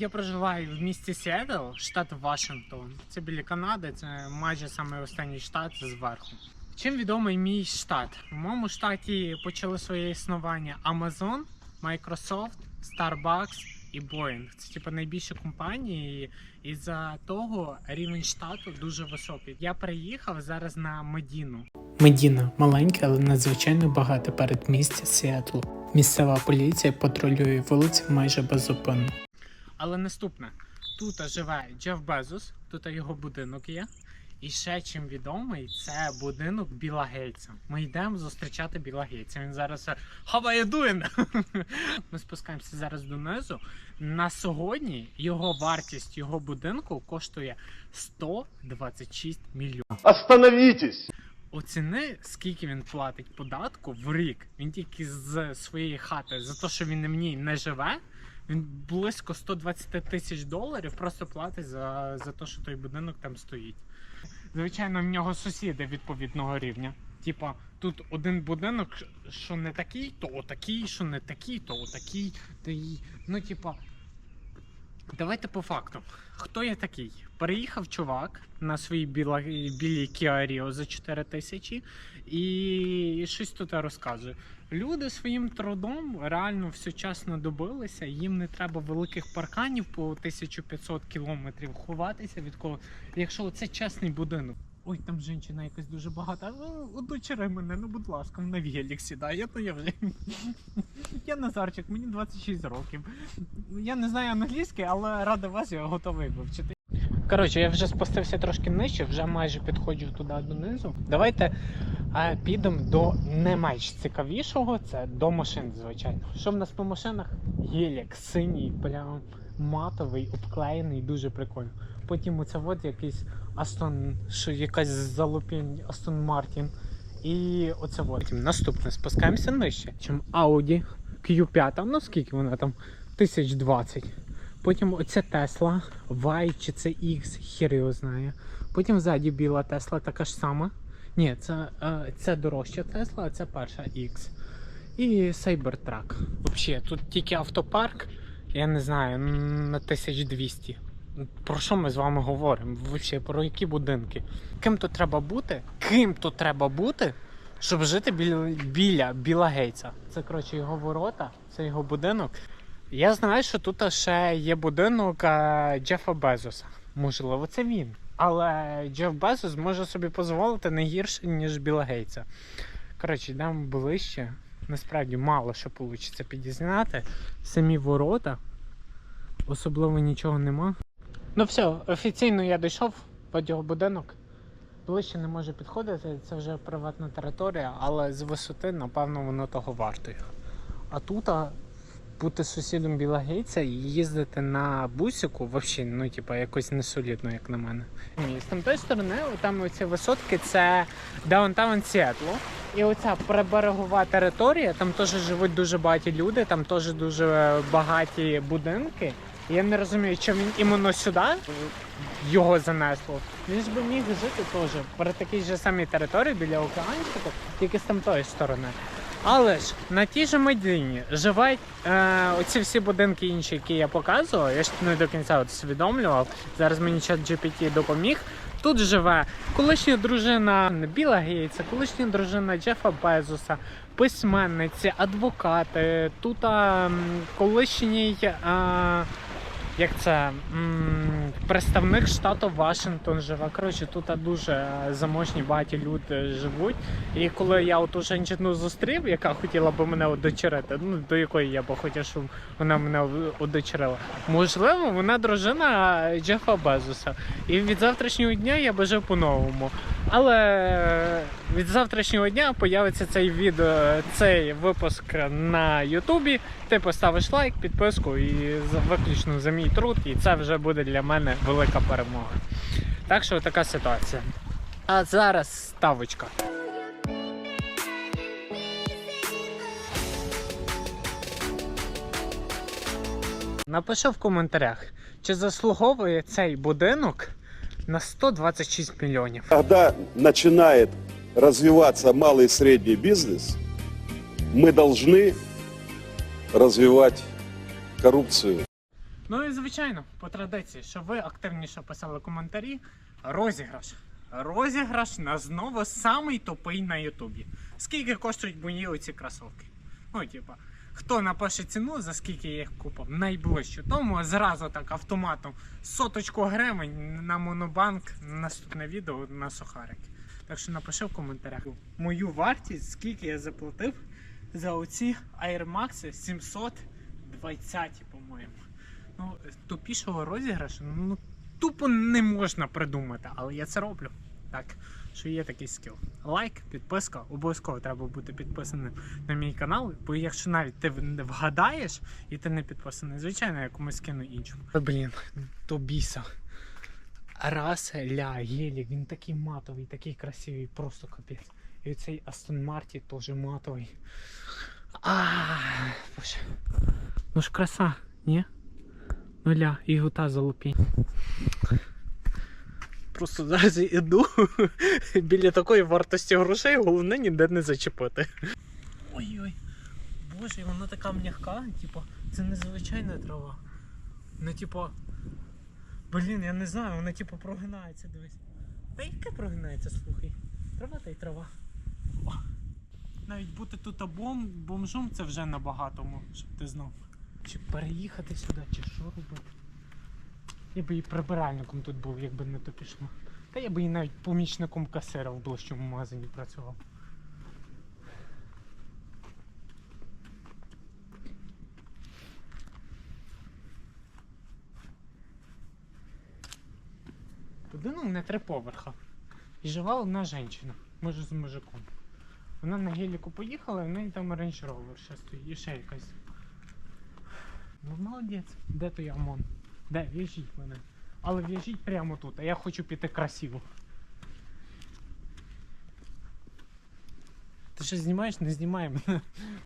Я проживаю в місті Сіетл, штат Вашингтон. Це біля Канади, це майже саме останній штат зверху. Чим відомий мій штат? У моєму штаті почали своє існування Amazon, Microsoft, Starbucks і Boeing. Це типу найбільші компанії, і за того рівень штату дуже високий. Я приїхав зараз на Медіну. Медіна маленьке, але надзвичайно багате передмістя Сіетлу. Місцева поліція патрулює вулиці майже без беззупинно. Але наступне: тут живе Джеф Безос, тут його будинок є. І ще чим відомий, це будинок Біла Гейтса. Ми йдемо зустрічати Біла Гейтса. Він зараз How are you doing? Ми спускаємося зараз донизу. На сьогодні його вартість його будинку коштує 126 мільйонів. Остановитесь! Оціни, скільки він платить податку в рік. Він тільки з своєї хати за те, що він в ній не живе. Він близько 120 тисяч доларів просто платить за, за те, що той будинок там стоїть. Звичайно, в нього сусіди відповідного рівня. Типа, тут один будинок, що не такий, то отакий, що не такий, то отакий. Та й, ну, типа, давайте по факту. Хто я такий? Переїхав чувак на своїй біла, білій Rio за 4 тисячі і щось тут розказує. Люди своїм трудом реально всечасно добилися. Їм не треба великих парканів по 1500 кілометрів ховатися від кого. Якщо це чесний будинок. Ой, там жінка якась дуже багата. Удочери мене, ну будь ласка, на велик сідає, то я вже. Я Назарчик, мені 26 років. Я не знаю англійський, але рада вас, я готовий вивчити. Коротше, я вже спустився трошки нижче, вже майже підходжу туди донизу. Давайте а, підемо до не менш цікавішого, це до машин, звичайно. Що в нас по машинах? Гелік, синій, прям матовий, обклеєний, дуже прикольно. Потім оце от якийсь Астон, що якась залупінь Астон Мартін. І оце от. Потім Наступне, спускаємося нижче. Чим Audi Q5, ну скільки вона там? 1020. Потім оця Тесла, Y чи це X, хір його знає. Потім ззаді біла Тесла така ж сама. Ні, це, е, це дорожча Тесла, а це перша X. І Cybertruck. Взагалі, тут тільки автопарк, я не знаю, на 1200. Про що ми з вами говоримо? Взагалі, про які будинки? Ким то треба бути? Ким то треба бути, щоб жити біля, біля Біла Гейтса? Це, коротше, його ворота, це його будинок. Я знаю, що тут ще є будинок е, Джефа Безоса. Можливо, це він. Але Джеф Безос може собі дозволити не гірше, ніж Біла Гейтса. Коротше, йдемо ближче. Насправді мало що вийде підізняти. Самі ворота. Особливо нічого нема. Ну все, офіційно я дійшов під його будинок. Ближче не може підходити, це вже приватна територія, але з висоти, напевно, воно того вартує. А тут а, бути сусідом Біла Гейтса і їздити на бусику, взагалі, ну, типа, якось несолідно, як на мене. Ні, з тамтої сторони, там оці висотки, це даунтаун Сіетлу. І оця приберегова територія, там теж живуть дуже багаті люди, там теж дуже багаті будинки. Я не розумію, чому він іменно сюди його занесло. Він ж би міг жити теж при такій же самій території біля океанчику, тільки з тамтої сторони. Але ж на тій же Медині живуть е, оці всі будинки інші, які я показував. Я ж не до кінця от усвідомлював. Зараз мені чат GPT допоміг. Тут живе колишня дружина Біла Гейтса, колишня дружина Джефа Безоса, письменниці, адвокати. Тут а, колишній. А, як це представник штату Вашингтон живе. Коротше, тут дуже заможні багаті люди живуть. І коли я оту жінку зустрів, яка хотіла би мене удочерити, ну до якої я би хотів, щоб вона мене удочерила. Можливо, вона дружина Джефа Безоса. І від завтрашнього дня я би жив по-новому. Але від завтрашнього дня появиться цей відео, цей випуск на Ютубі. Ти поставиш лайк, підписку і виключно за мій труд, і це вже буде для мене велика перемога. Так що така ситуація. А зараз ставочка. Напиши в коментарях, чи заслуговує цей будинок на 126 мільйонів. Когда начинает развиваться малый и средний бизнес, мы должны развивать коррупцию. Ну і звичайно, по традиції, щоб ви активніше писали коментарі. Розіграш. Розіграш на знову самий тупий на Ютубі. Скільки коштують мої оці кросовки? Ну, типа, хто напише ціну, за скільки я їх купив, найближче. Тому зразу так автоматом соточку гривень на монобанк наступне відео на сухарики. Так що напиши в коментарях мою вартість, скільки я заплатив за оці Air Max 720, по-моєму. Ну, тупішого розіграшу, ну тупо не можна придумати, але я це роблю. Так, що є такий скіл. Лайк, підписка, обов'язково треба бути підписаним на мій канал, бо якщо навіть ти не вгадаєш і ти не підписаний, звичайно, я комусь кину іншому. Блін, то біса. Раз ля гелік, він такий матовий, такий красивий, просто капець. І цей Астон Марті теж матовий. А, боже. Ну ж краса, ні? Ну ля, і гута залупінь. Просто зараз іду біля такої вартості грошей, головне ніде не зачепити. Ой-ой. Боже, вона така м'яка, типу, це незвичайна трава. Ну, типу. Блін, я не знаю, вона типу прогинається, дивись. Та яке прогинається, слухай. Трава та й трава. Навіть бути тут бом, бомжом це вже набагато, щоб ти знав. Чи переїхати сюди, чи що робити? Я би і прибиральником тут був, якби не то пішло. Та я би і навіть помічником касира в ближчому магазині працював. Будинок на три поверха. І жила одна жінка, може з мужиком. Вона на геліку поїхала, і в неї там Range Rover ще стоїть, і ще якась. Ну молодець. Де той ОМОН? Де? В'яжіть мене. Але в'яжіть прямо тут, а я хочу піти красиво. Ти що знімаєш? Не знімай мене.